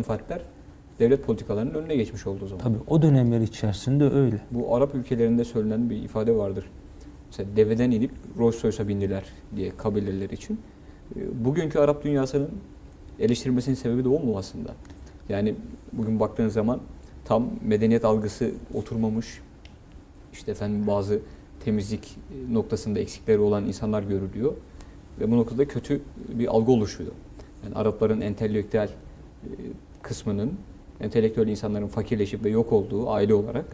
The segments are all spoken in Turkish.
menfaatler devlet politikalarının önüne geçmiş olduğu zaman. Tabii o dönemler içerisinde öyle. Bu Arap ülkelerinde söylenen bir ifade vardır. Mesela deveden inip Rolls Royce'a bindiler diye kabileler için. E, Bugünkü Arap dünyasının eleştirilmesinin sebebi de o mu aslında? Yani bugün baktığınız zaman tam medeniyet algısı oturmamış, işte efendim bazı temizlik noktasında eksikleri olan insanlar görülüyor ve bu noktada kötü bir algı oluşuyor. Yani Arapların entelektüel e, kısmının, entelektüel insanların fakirleşip ve yok olduğu aile olarak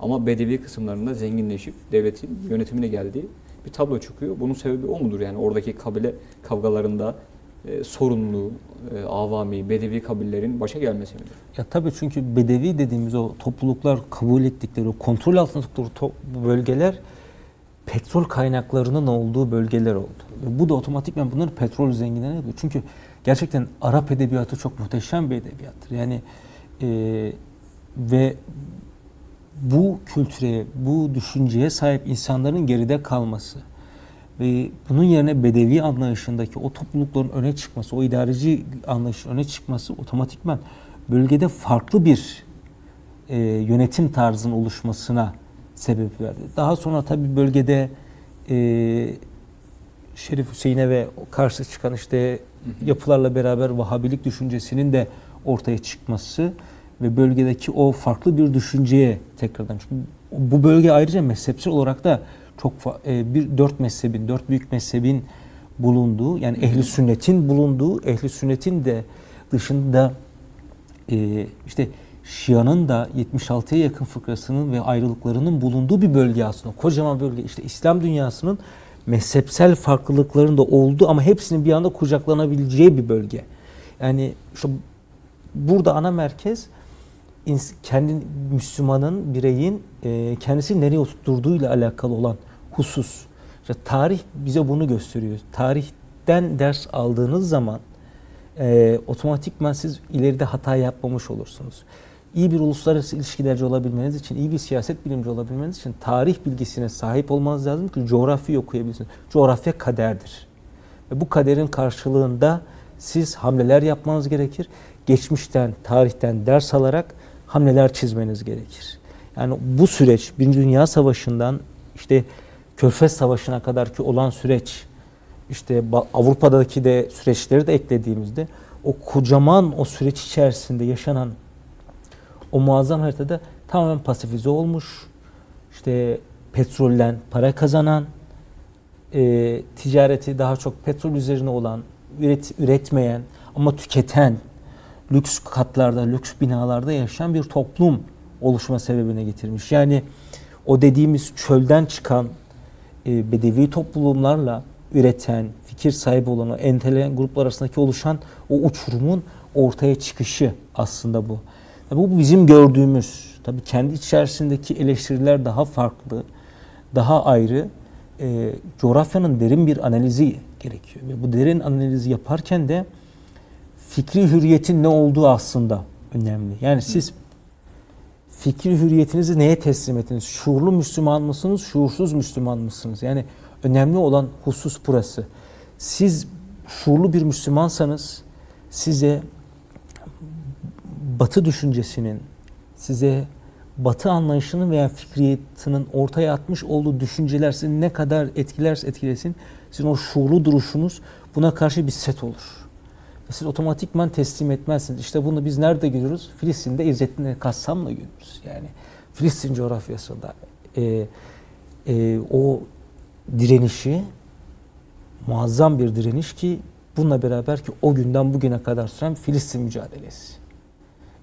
ama bedevi kısımlarında zenginleşip devletin yönetimine geldiği bir tablo çıkıyor. Bunun sebebi o mudur? Yani oradaki kabile kavgalarında e, sorunlu, e, avami, bedevi kabillerin başa gelmesi midir? Ya tabii çünkü bedevi dediğimiz o topluluklar kabul ettikleri, o kontrol altında tuttukları bölgeler petrol kaynaklarının olduğu bölgeler oldu. Bu da otomatikman bunları petrol zenginlerine yapıyor. Çünkü gerçekten Arap edebiyatı çok muhteşem bir edebiyattır. Yani e, ve bu kültüre, bu düşünceye sahip insanların geride kalması ve bunun yerine bedevi anlayışındaki o toplulukların öne çıkması, o idareci anlayışın öne çıkması otomatikman bölgede farklı bir e, yönetim tarzının oluşmasına sebep verdi. Daha sonra tabi bölgede e, Şerif Hüseyin'e ve karşı çıkan işte yapılarla beraber Vahabilik düşüncesinin de ortaya çıkması ve bölgedeki o farklı bir düşünceye tekrardan çünkü bu bölge ayrıca mezhepsel olarak da çok e, bir dört mezhebin, dört büyük mezhebin bulunduğu yani ehli sünnetin bulunduğu, ehli sünnetin de dışında e, işte Şia'nın da 76'ya yakın fıkrasının ve ayrılıklarının bulunduğu bir bölge aslında. Kocaman bölge. İşte İslam dünyasının mezhepsel farklılıkların da olduğu ama hepsinin bir anda kucaklanabileceği bir bölge. Yani işte burada ana merkez kendi Müslümanın, bireyin e, kendisini nereye oturtturduğuyla alakalı olan husus. İşte tarih bize bunu gösteriyor. Tarihten ders aldığınız zaman e, otomatikman siz ileride hata yapmamış olursunuz. İyi bir uluslararası ilişkilerci olabilmeniz için, iyi bir siyaset bilimci olabilmeniz için tarih bilgisine sahip olmanız lazım ki coğrafya okuyabilirsiniz. Coğrafya kaderdir. Ve bu kaderin karşılığında siz hamleler yapmanız gerekir. Geçmişten, tarihten ders alarak hamleler çizmeniz gerekir. Yani bu süreç, Birinci Dünya Savaşı'ndan işte Körfez Savaşı'na kadar ki olan süreç, işte Avrupa'daki de süreçleri de eklediğimizde o kocaman o süreç içerisinde yaşanan o muazzam haritada tamamen pasifize olmuş, işte petrolden para kazanan, e, ticareti daha çok petrol üzerine olan, üret, üretmeyen ama tüketen, lüks katlarda, lüks binalarda yaşayan bir toplum oluşma sebebine getirmiş. Yani o dediğimiz çölden çıkan e, bedevi toplumlarla üreten, fikir sahibi olan o entelektüel gruplar arasındaki oluşan o uçurumun ortaya çıkışı aslında bu. Bu bizim gördüğümüz, tabii kendi içerisindeki eleştiriler daha farklı, daha ayrı. E, coğrafyanın derin bir analizi gerekiyor. Ve bu derin analizi yaparken de fikri hürriyetin ne olduğu aslında önemli. Yani siz fikri hürriyetinizi neye teslim ettiniz? Şuurlu Müslüman mısınız, şuursuz Müslüman mısınız? Yani önemli olan husus burası. Siz şuurlu bir Müslümansanız size Batı düşüncesinin, size Batı anlayışının veya fikriyatının ortaya atmış olduğu düşünceler sizi ne kadar etkilerse etkilesin, sizin o şuurlu duruşunuz buna karşı bir set olur. Ve siz otomatikman teslim etmezsiniz. İşte bunu biz nerede görüyoruz? Filistin'de İzzettin Kassam'la görüyoruz. Yani Filistin coğrafyasında e, e, o direnişi muazzam bir direniş ki bununla beraber ki o günden bugüne kadar süren Filistin mücadelesi.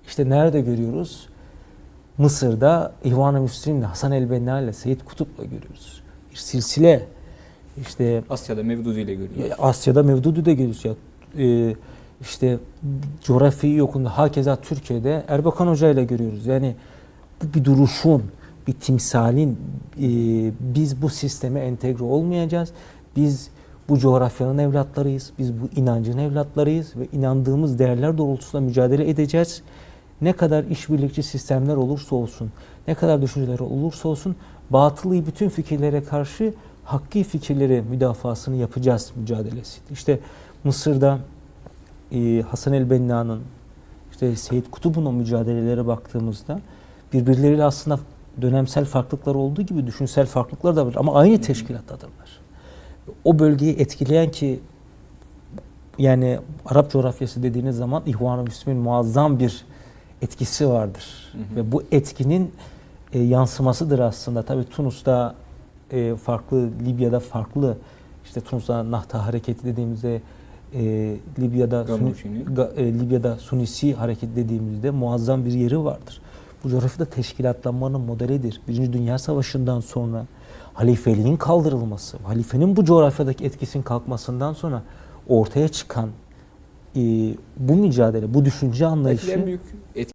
İşte nerede görüyoruz? Mısır'da İhvan-ı Müslim'le, Hasan el-Benna ile, Seyyid Kutup'la görüyoruz. Bir silsile işte Asya'da Mevdudi ile görüyoruz. Asya'da Mevdudu da görüyoruz ya. Ee, işte coğrafi yokunda hakeza Türkiye'de Erbakan Hoca ile görüyoruz. Yani bu bir duruşun, bir timsalin e, biz bu sisteme entegre olmayacağız. Biz bu coğrafyanın evlatlarıyız. Biz bu inancın evlatlarıyız ve inandığımız değerler doğrultusunda mücadele edeceğiz. Ne kadar işbirlikçi sistemler olursa olsun, ne kadar düşünceler olursa olsun batılı bütün fikirlere karşı hakki fikirleri müdafasını yapacağız mücadelesi. İşte Mısır'da e, Hasan el-Benna'nın, işte Seyit Kutup'un o mücadelelere baktığımızda birbirleriyle aslında dönemsel farklılıklar olduğu gibi düşünsel farklılıklar da var ama aynı teşkilattadırlar. O bölgeyi etkileyen ki yani Arap coğrafyası dediğiniz zaman İhvan-ı Müslümin muazzam bir etkisi vardır. Hı hı. Ve bu etkinin e, yansımasıdır aslında. Tabii Tunus'ta e, farklı, Libya'da farklı. İşte Tunus'ta Nahta hareketi dediğimizde e, Libya'da Suni-. Ga- e, Libya'da Sunisi hareket dediğimizde muazzam bir yeri vardır. Bu coğrafyada teşkilatlanmanın modelidir. Birinci Dünya Savaşı'ndan sonra halifeliğin kaldırılması, halifenin bu coğrafyadaki etkisinin kalkmasından sonra ortaya çıkan bu mücadele, bu düşünce Belki anlayışı en büyük etki